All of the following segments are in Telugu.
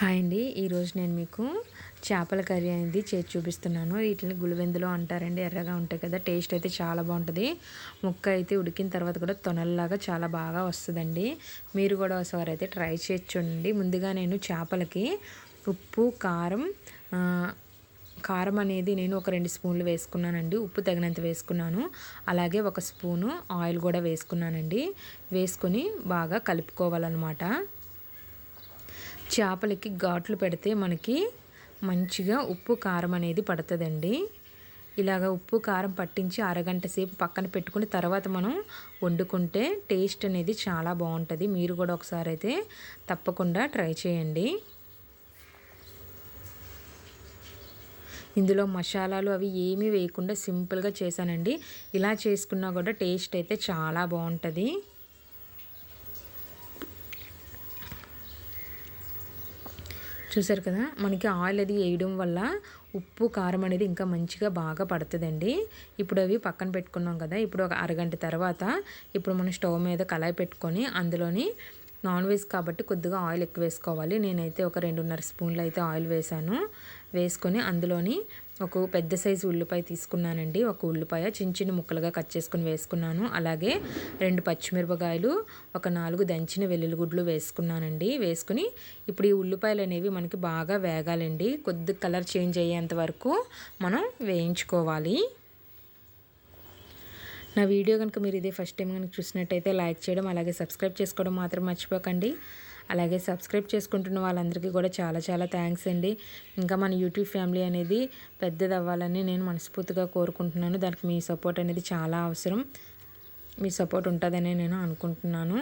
హాయ్ అండి. ఈరోజు నేను మీకు చేపల కర్రీ అనేది చేసి చూపిస్తున్నాను. వీటిని గులివెందులో అంటారండి. ఎర్రగా ఉంటాయి కదా. టేస్ట్ అయితే చాలా బాగుంటుంది. ముక్క అయితే ఉడికిన తర్వాత కూడా తొనల్లాగా చాలా బాగా వస్తుందండి. మీరు కూడా ఒకసారి అయితే ట్రై చేసి చూడండి. ముందుగా నేను చేపలకి ఉప్పు కారం కారం అనేది నేను ఒక రెండు స్పూన్లు వేసుకున్నానండి. ఉప్పు తగినంత వేసుకున్నాను. అలాగే ఒక స్పూను ఆయిల్ కూడా వేసుకున్నానండి. వేసుకొని బాగా కలుపుకోవాలన్నమాట. చేపలకి ఘాట్లు పెడితే మనకి మంచిగా ఉప్పు కారం అనేది పడుతుందండి. ఇలాగ ఉప్పు కారం పట్టించి అరగంట సేపు పక్కన పెట్టుకుని తర్వాత మనం వండుకుంటే టేస్ట్ అనేది చాలా బాగుంటుంది. మీరు కూడా ఒకసారి అయితే తప్పకుండా ట్రై చేయండి. ఇందులో మసాలాలు అవి ఏమీ వేయకుండా సింపుల్గా చేశానండి. ఇలా చేసుకున్నా కూడా టేస్ట్ అయితే చాలా బాగుంటుంది. చూసారు కదా మనకి ఆయిల్ అది వేయడం వల్ల ఉప్పు కారం అనేది ఇంకా మంచిగా బాగా పడుతుందండి. ఇప్పుడు అవి పక్కన పెట్టుకున్నాం కదా ఇప్పుడు ఒక అరగంట తర్వాత ఇప్పుడు మనం స్టవ్ మీద కళాయి పెట్టుకొని అందులోని నాన్ వెజ్ కాబట్టి కొద్దిగా ఆయిల్ ఎక్కువ వేసుకోవాలి. నేనైతే ఒక రెండున్నర స్పూన్లు అయితే ఆయిల్ వేసాను వేసుకొని అందులోని ఒక పెద్ద సైజు ఉల్లిపాయ తీసుకున్నానండి. ఒక ఉల్లిపాయ చిన్న చిన్న ముక్కలుగా కట్ చేసుకుని వేసుకున్నాను. అలాగే రెండు పచ్చిమిరపకాయలు ఒక నాలుగు దంచిన వెల్లుల్లిగుడ్లు వేసుకున్నానండి. వేసుకుని ఇప్పుడు ఈ ఉల్లిపాయలు అనేవి మనకి బాగా వేగాలండి. కొద్ది కలర్ చేంజ్ అయ్యేంత వరకు మనం వేయించుకోవాలి. నా వీడియో కనుక మీరు ఇదే ఫస్ట్ టైం కనుక చూసినట్టయితే లైక్ చేయడం అలాగే సబ్స్క్రైబ్ చేసుకోవడం మాత్రం మర్చిపోకండి. అలాగే సబ్స్క్రైబ్ చేసుకుంటున్న వాళ్ళందరికీ కూడా చాలా చాలా థ్యాంక్స్ అండి. ఇంకా మన యూట్యూబ్ ఫ్యామిలీ అనేది పెద్దది అవ్వాలని నేను మనస్ఫూర్తిగా కోరుకుంటున్నాను. దానికి మీ సపోర్ట్ అనేది చాలా అవసరం. మీ సపోర్ట్ ఉంటుందని నేను అనుకుంటున్నాను.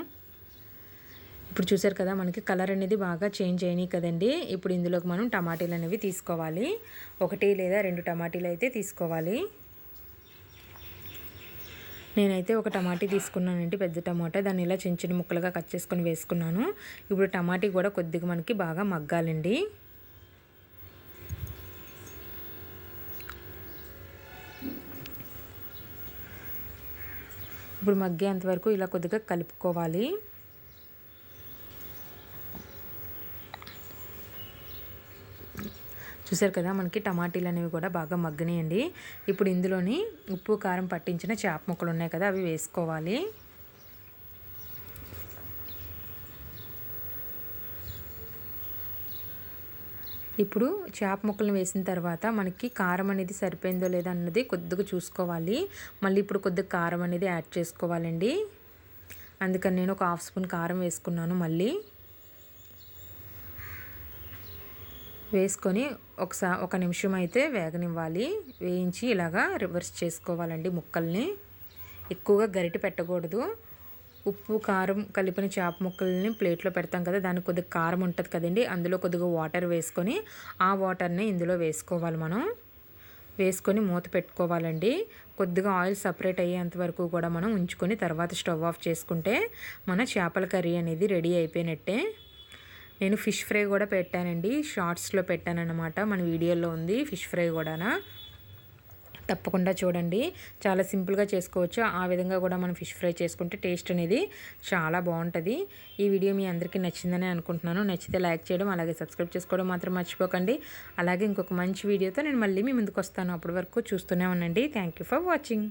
ఇప్పుడు చూసారు కదా మనకి కలర్ అనేది బాగా చేంజ్ అయినాయి కదండి. ఇప్పుడు ఇందులోకి మనం టమాటీలు అనేవి తీసుకోవాలి. ఒకటి లేదా రెండు టమాటీలు అయితే తీసుకోవాలి. నేనైతే ఒక టమాటీ తీసుకున్నానండి పెద్ద టమాటా. దాన్ని ఇలా చిన్న చిన్న ముక్కలుగా కట్ చేసుకొని వేసుకున్నాను. ఇప్పుడు టమాటీ కూడా కొద్దిగా మనకి బాగా మగ్గాలండి. ఇప్పుడు మగ్గేంత వరకు ఇలా కొద్దిగా కలుపుకోవాలి. చూసారు కదా మనకి టమాటీలు అనేవి కూడా బాగా మగ్గనియండి. ఇప్పుడు ఇందులోని ఉప్పు కారం పట్టించిన చేప ముక్కలు ఉన్నాయి కదా అవి వేసుకోవాలి. ఇప్పుడు చేప ముక్కలను వేసిన తర్వాత మనకి కారం అనేది సరిపోయిందో లేదో అన్నది కొద్దిగా చూసుకోవాలి. మళ్ళీ ఇప్పుడు కొద్దిగా కారం అనేది యాడ్ చేసుకోవాలండి. అందుకని నేను ఒక హాఫ్ స్పూన్ కారం వేసుకున్నాను మళ్ళీ. వేసుకొని ఒకసా ఒక నిమిషం అయితే వేగనివ్వాలి. వేయించి ఇలాగా రివర్స్ చేసుకోవాలండి ముక్కల్ని. ఎక్కువగా గరిటె పెట్టకూడదు. ఉప్పు కారం కలిపిన చేప ముక్కల్ని ప్లేట్లో పెడతాం కదా దానికి కొద్దిగా కారం ఉంటుంది కదండి అందులో కొద్దిగా వాటర్ వేసుకొని ఆ వాటర్ని ఇందులో వేసుకోవాలి మనం. వేసుకొని మూత పెట్టుకోవాలండి. కొద్దిగా ఆయిల్ సపరేట్ అయ్యేంత వరకు కూడా మనం ఉంచుకొని తర్వాత స్టవ్ ఆఫ్ చేసుకుంటే మన చేపల కర్రీ అనేది రెడీ అయిపోయినట్టే. నేను ఫిష్ ఫ్రై కూడా పెట్టానండి. షార్ట్స్లో పెట్టానన్నమాట. మన వీడియోలో ఉంది ఫిష్ ఫ్రై కూడానా. తప్పకుండా చూడండి. చాలా సింపుల్గా చేసుకోవచ్చు. ఆ విధంగా కూడా మనం ఫిష్ ఫ్రై చేసుకుంటే టేస్ట్ అనేది చాలా బాగుంటుంది. ఈ వీడియో మీ అందరికీ నచ్చిందని అనుకుంటున్నాను. నచ్చితే లైక్ చేయడం అలాగే సబ్స్క్రైబ్ చేసుకోవడం మాత్రం మర్చిపోకండి. అలాగే ఇంకొక మంచి వీడియోతో నేను మళ్ళీ మీ ముందుకు వస్తాను. అప్పటి వరకు చూస్తూనే ఉండండి. Thank for watching